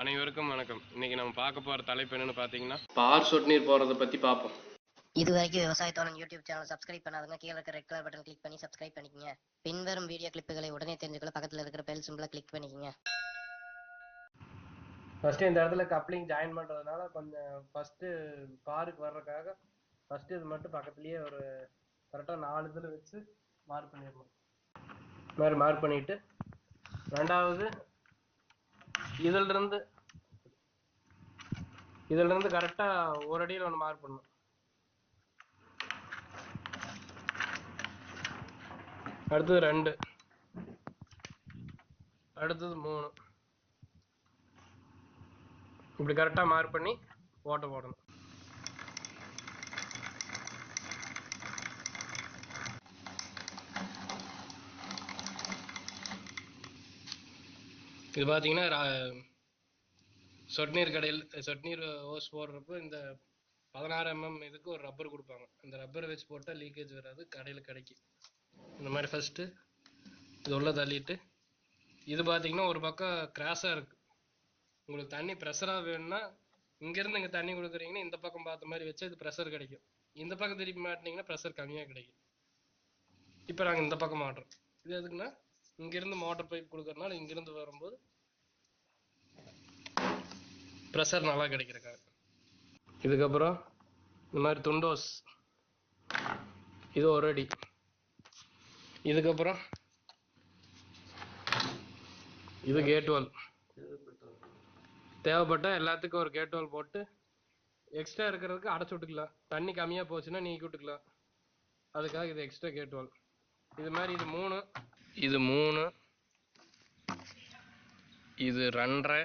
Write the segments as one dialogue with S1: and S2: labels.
S1: அனைவருக்கும் வணக்கம். இன்னைக்கு நம்ம பார்க்க போற தலைப்பு என்னன்னு பாத்தீங்கன்னா பார் சொட்டு நீர் போறத பத்தி பார்ப்போம்.
S2: இது வரைக்கும் விவசாயத்தோட யூடியூப் சேனல் சப்ஸ்கிரைப் பண்ணாதவங்க கீழே இருக்க ரெட் கலர் பட்டன் கிளிக் பண்ணி சப்ஸ்கிரைப் பண்ணிக்கங்க. பின்வரும் வீடியோ கிளிப்புகளை உடனே தெரிஞ்சுக்கொள்ள பக்கத்துல இருக்கிற பெல் சிம்பிளை கிளிக் பண்ணிக்கங்க.
S1: ஃபர்ஸ்ட் இந்த இடத்துல கப்ளிங் ஜாயின் பண்றதுனால கொஞ்சம் ஃபர்ஸ்ட் பாருக்கு வர்றதுக்காக ஃபர்ஸ்ட் இது மட்டும் பக்கத்துலயே ஒரு கரெக்டா நாலு இதில் வச்சு மார்க் பண்ணிடணும். மாதிரி மார்க் பண்ணிட்டு ரெண்டாவது இதுல இருந்து இதுல இருந்து கரெக்டா ஒரு அடியில் ஒன்று மார்க் பண்ணும் அடுத்தது ரெண்டு. அடுத்தது மூணு. இப்படி கரெக்டா மார்க் பண்ணி ஓட்ட போடணும். இது பார்த்தீங்கன்னா ரா- சொட்டுநீர் கடையில் சொட்டுநீர் ஓஸ் போடுறப்போ இந்த பதினாறு எம்எம் இதுக்கு ஒரு ரப்பர் கொடுப்பாங்க. அந்த ரப்பரை வச்சு போட்டால் லீக்கேஜ் வராது கடையில் கிடைக்கும். இந்த மாதிரி ஃபஸ்ட்டு இது உள்ளே தள்ளிட்டு இது பார்த்தீங்கன்னா ஒரு பக்கம் கிராஸாக இருக்குது உங்களுக்கு தண்ணி ப்ரெஷராக வேணும்னா இங்கேருந்து இங்கே தண்ணி கொடுக்குறீங்கன்னா இந்த பக்கம் பார்த்த மாதிரி வச்சு இது ப்ரெஷர் கிடைக்கும். இந்த பக்கம் திருப்பி மாட்டினீங்கன்னா ப்ரெஷர் கம்மியாக கிடைக்கும். இப்போ நாங்கள் இந்த பக்கம் மாட்டுறோம். இது எதுக்குன்னா இங்கிருந்து மோட்டர் பைப் கொடுக்கறனால இங்கிருந்து வரும்போது ப்ரெஷர் நல்லா கிடைக்கிறக்காக இதுக்கப்புறம் இந்த மாதிரி துண்டோஸ். இது ஒரு அடி. இதுக்கப்புறம் இது கேட் வால் தேவைப்பட்டால் எல்லாத்துக்கும் ஒரு கேட் வால் போட்டு எக்ஸ்ட்ரா இருக்கிறதுக்கு அடைச்சி விட்டுக்கலாம். தண்ணி கம்மியாக போச்சுன்னா நீக்கி விட்டுக்கலாம் அதுக்காக இது எக்ஸ்ட்ரா கேட் வால் இது மாதிரி இது மூணு. இது மூணு. இது ரெண்டரை.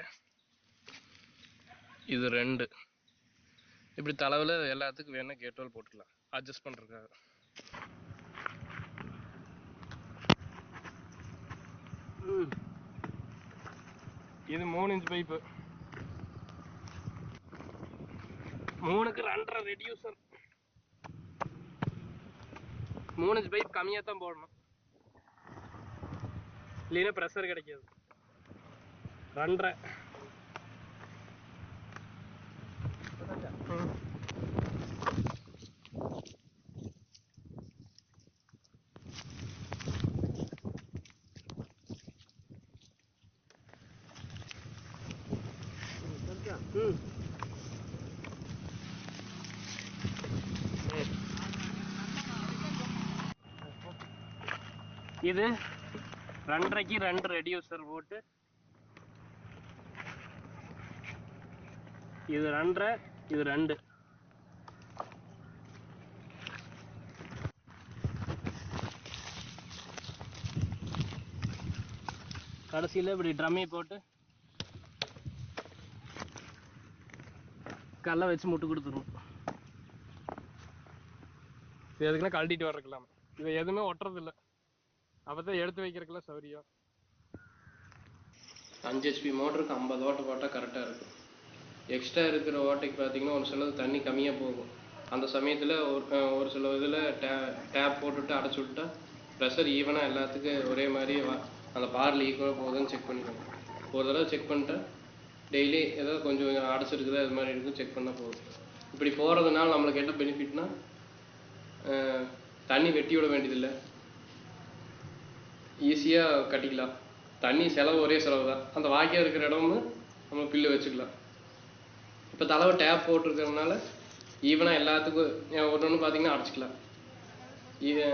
S1: இது ரெண்டு. இப்படி தலைவில் எல்லாத்துக்கும் வேணால் கேட்வால் போட்டுக்கலாம். அட்ஜஸ்ட் பண்ணுறதுக்காக இது மூணு இன்ச் பைப்பு மூணுக்கு ரெண்டரை ரெடியூசர் மூணு இன்ச் பைப் கம்மியாக தான் போடணும் இல்லைன்னா ப்ரெஷர் கிடைக்காது ரெண்டரை ம். ம். இது ரெண்டரைக்கு ரெண்டு ரெடியூசர் போட்டு இது ரெண்டரை இது ரெண்டு. கடைசியில் இப்படி ட்ரம்மி போட்டு கல்லை வச்சு முட்டு கொடுத்துருவோம் இது எதுக்குன்னா கழட்டிட்டு வர்றதுக்கலாம் இதை எதுவுமே ஒட்டுறது இல்லை அப்பதான் எடுத்து வைக்கிறதுக்குலாம் சௌரியம். அஞ்சு ஹெச்பி மோட்டருக்கு ஐம்பது ஓட்டை போட்டால் கரெக்டாக இருக்கும். எக்ஸ்ட்ரா இருக்கிற ஓட்டைக்கு பார்த்தீங்கன்னா ஒரு சிலது தண்ணி கம்மியாக போகும். அந்த சமயத்தில் ஒரு ஒரு சில இதில் டே டேப் போட்டுவிட்டு அடைச்சி விட்டா ப்ரெஷர் ஈவனாக எல்லாத்துக்கும் ஒரே மாதிரி வா அந்த பாரில் ஈக்குவலாக போகுதுன்னு செக் பண்ணிக்கணும். ஒரு தடவை செக் பண்ணிட்டா டெய்லி ஏதோ கொஞ்சம் அடைச்சிருக்குதா இது மாதிரி இருக்கும் செக் பண்ணால் போதும். இப்படி போகிறதுனால நம்மளுக்கு என்ன பெனிஃபிட்னா தண்ணி வெட்டி விட வேண்டியதில்லை. ஈஸியாக கட்டிக்கலாம். தண்ணி செலவு ஒரே செலவு தான். அந்த வாய்க்கால் இருக்கிற இடமும் நம்ம பில்லு வச்சுக்கலாம். இப்போ தலைவை டேப் போட்டிருக்கிறதுனால ஈவனாக எல்லாத்துக்கும் ஒன்று ஒன்று பார்த்தீங்கன்னா அடைச்சிக்கலாம். இது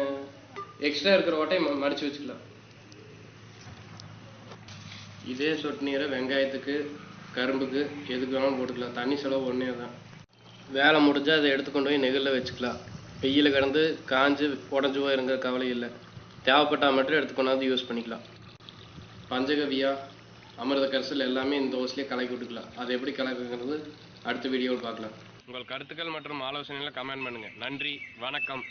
S1: எக்ஸ்ட்ரா இருக்கிற ஓட்டையை மடிச்சு வச்சுக்கலாம். இதே சொட்டு நீரை வெங்காயத்துக்கு கரும்புக்கு எதுக்கு வேணாலும் போட்டுக்கலாம். தண்ணி செலவு ஒன்றே தான். வேலை முடிஞ்சால் அதை எடுத்து கொண்டு போய் நெகிழில் வச்சுக்கலாம். வெயில் கிடந்து காஞ்சு உடஞ்சி போயிருங்கிற கவலை இல்லை. தேவைப்பட்டால் மட்டும் எடுத்து கொண்டாந்து யூஸ் பண்ணிக்கலாம். பஞ்சகவியா அமிர்த கரிசல் எல்லாமே இந்த ஓஸ்லேயே கலக்கி விட்டுக்கலாம். அது எப்படி கலக்குங்கிறது அடுத்த வீடியோவில் பார்க்கலாம். உங்கள் கருத்துக்கள் மற்றும் ஆலோசனைகளை கமெண்ட் பண்ணுங்கள் நன்றி வணக்கம்.